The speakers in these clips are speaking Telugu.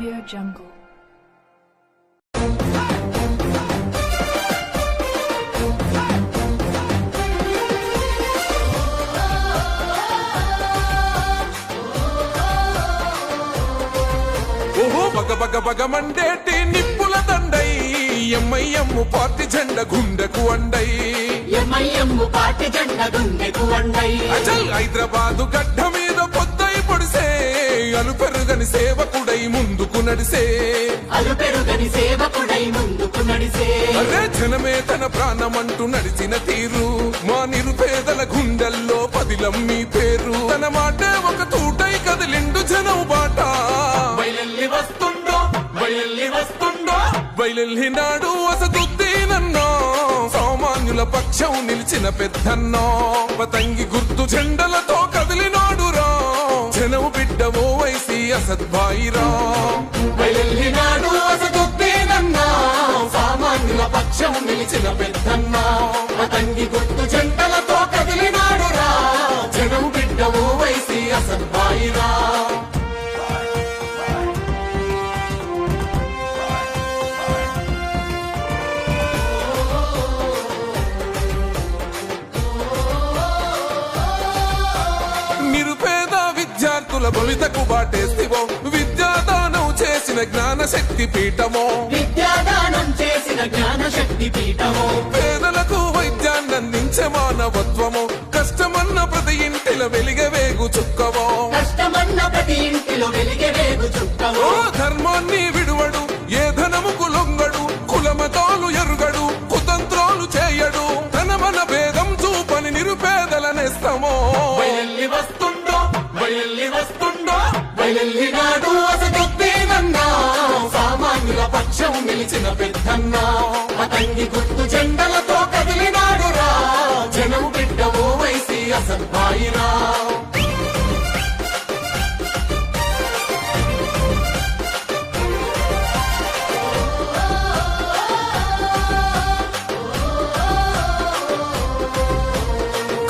Audio Jungle. ఓహో బగ బగ బగ నిప్పుల దండై ఎమ్ఐఎమ్ము పార్టీ జెండ గుండెకు అండై ఎంఐఎమ్ము పార్టీ జెండ గుండెకు అండై అజల్ హైదరాబాదు గడ్డ మీద పొద్దై పొడిసే అలుపెరుగని సేవకు నడిసే. అలు పెరుగని సేవకుడై ముందుకు నడిసే. అరే జనమే తన ప్రాణమంటూ నడిచిన తీరు. మా నిరుపేదల గుండెల్లో పదిలం మీ పేరు. తన మాటే ఒక తూటై కదిలిండు జనం బాట. బయలెల్లి వస్తుందో బయలెల్లి వస్తుందో బయలునాడు వసతుద్దీనన్నో సామాన్యుల పక్షం నిలిచిన పెద్దన్నో. పతంగి గుర్తు జెండలతో కదిలినాడు రా జనం బిడ్డ ఓ వైసి అసద్భాయిరా. బయలెల్లి నాడు అసదుద్దీనన్నా సామాన్యుల పక్షం నిలిచిన పెద్దన్నా. తంగి గుర్తు జంటలతో కదిలినాడు రా జనం బిడ్డము ఓ వైసి అసద్బాయిరా నిరుపేద విద్యార్థుల భవితకు చేసిన జ్ఞాన శక్తి పీఠమో విద్యాదానం చేసిన జ్ఞాన శక్తి పీఠము పేదలకు వైద్యాన్ని అందించే మానవత్వము. కష్టమన్న ప్రతి ఇంటిల వెలిగ వేగు చుక్కవో కష్టమన్న ప్రతి ఇంటిలో వెలిగే వేగు చుట్టము ఓ ధర్మాన్ని విడువడు ఏ ధనముకు లొంగడు కులమతాలు ఎరుగడు కుతంత్రాలు చేయడు. తన మన భేదం చూపని నిరుపేదల నేస్తమో. బయలెల్లి వస్తుందో బయలెల్లి వస్తుందో బయలెల్లి నాడు. పక్షం నిలిచిన పెద్దన్నా. పతంగి గుర్తు జెండలతో కదిలినాడు రా. జనం బిడ్డ ఓ వైసి అసద్భాయిరా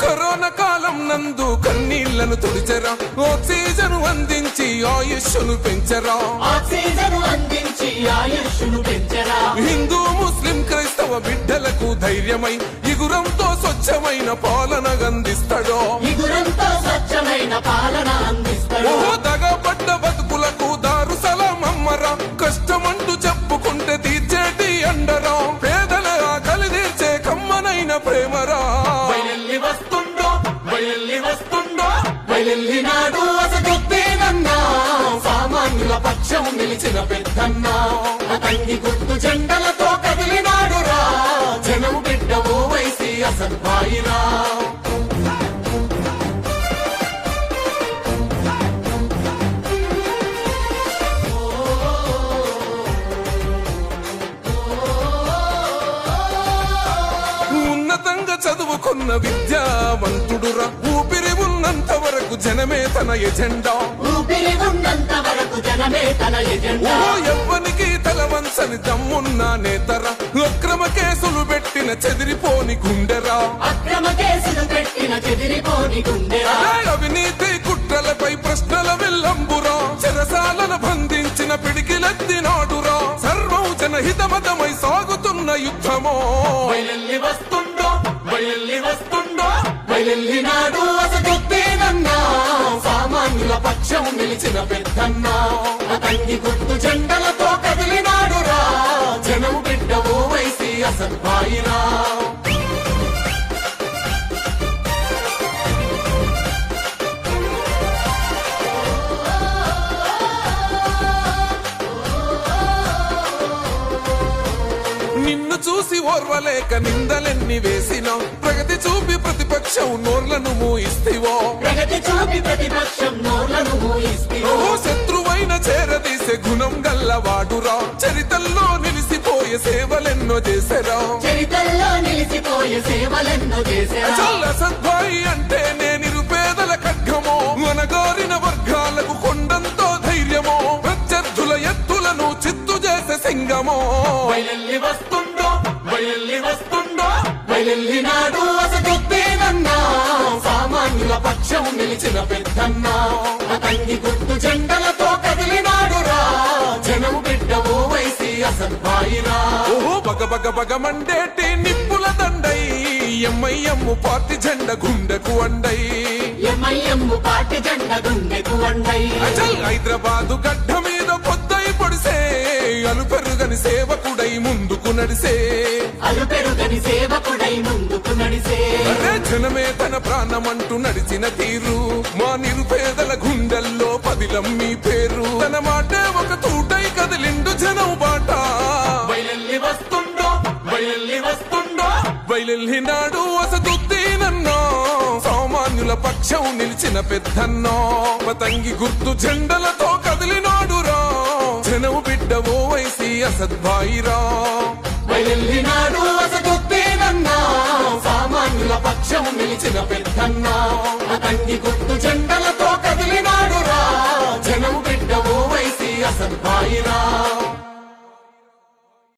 కరోనా కాలం నందు కన్నీళ్ళను తుడిచరా. ఆక్సిజన్ అందించి ఆయుష్ను పెంచరా. ఆక్సిజన్ అందించి ఆయుష్ను పెంచరా. హిందూ ముస్లిం క్రైస్తవ బిడ్డలకు ధైర్యమై ఇగురంతో స్వచ్ఛమైన పాలన అందిస్తాడో. ఇగురంతో స్వచ్ఛమైన పాలన అందిస్తాడు. ఓహో దగపడ్డ బతుకులకు దారు సలాం అమ్మరా. కష్టమంటూ చెప్పుకుంటే తీర్చేటి అండరా. పేదల ఆకలి తీర్చే కమ్మనైన ప్రేమరా. బయలెల్లి వస్తుందో సామాన్యుల నిలిచిన పెద్దన్నా. అతన్ని గుర్తు జెండలతో కదిలినాడు రా. జనం బిడ్డ ఓ వైసి అసద్బాయిరా చదువుకున్న విద్యావంతుడురా. ఊపిరి ఉన్నంత వరకు జనమే తన ఎజెండా. ఎవ్వనికి తల వంచని దమ్మున్న నేతరా అక్రమ కేసులు పెట్టిన చెదిరిపోని గుండెరా. అవినీతి కుట్రలపై ప్రశ్నల వెల్లంబురా. చెరసాలను బంధించిన పిడికిలెత్తినాడురా సర్వం జనహితమతమై సాగుతున్న యుద్ధమో. పక్షం నిలిచిన పెద్దన్నా అతన్ని గుర్తు జెండలతో కదిలినాడురా. జనం బిడ్డ ఓ వైసి అసద్బాయిరా నిన్ను చూసి ఓర్వలేక నిందలెన్ని వేసినా. ప్రగతి చూపి ప్రతిపక్షం నోర్లను మూయిస్తివో. ప్రగతి చూపి ప్రతిపక్షం నోర్లను మూయిస్తే ఓ శత్రువైన చేరదీసే గుణం గల్లవాడురా. చరితల్లో నిలిసిపోయే సేవలెన్నో చేసెరా. చరితల్లో నిలిచిపోయే సేవలెన్నో చేశారా చల్ల సద్భాయి అంటే నే నిరుపేదల ఖడ్గమో. అనగారిన వర్గాలకు కొండంతో ధైర్యమో. ప్రత్యర్థుల ఎత్తులను చిత్తు చేసే సింగమో. బయలెల్లి వస్తుందో బయలెల్లి వస్తుందో బయలెల్లి నాడు అసదుద్దీనన్నా సామాన్యుల పక్షం నిలిచిన పెద్దన్నా. పతంగి గుర్తు జెండలతో కదిలినాడు రా జనం బిడ్డ ఓ వైసి అసద్బాయిరా ఓహో బగ బగ బగ మండేటి నిప్పుల దండై. ఎంఐఎం పార్టీ జెండ గుండెకు అండై. ఎంఐఎం పార్టీ జెండ గుండెకు వండై అచల్ హైదరాబాదు గడ్డ మీద పొద్దై పొడిసే అలుపెరుగని సేవకుడై ముందుకు నడిసే. అలు పెరుగని సేవకుడై ముందుకు నడిసే. అరే జనమే తన ప్రాణమంటూ నడిచిన తీరు. మా నిరుపేదల గుండెల్లో పదిలం మీ పేరు. తన మాటే ఒక తూటై కదిలిండు జనం బాట. బయలెల్లి వస్తుండో బయలెల్లి వస్తుండో. బయలునాడు వసతుద్దీనన్నో సామాన్యుల పక్షం నిలిచిన పెద్దన్నో. పతంగి గుర్తు జెండలతో కదిలినాడు రా జనం బిడ్డ ఓ వైసి అసద్భాయిరా బయలెల్లినాడు వసతుత్తేనన్నా సామాన్యుల పక్షం నిలిచిన పెద్దన్నా. తంగి గుర్తు జెండలతో కదిలినాడురా జనం బిడ్డ ఓ వైసి అసద్భాయిరా.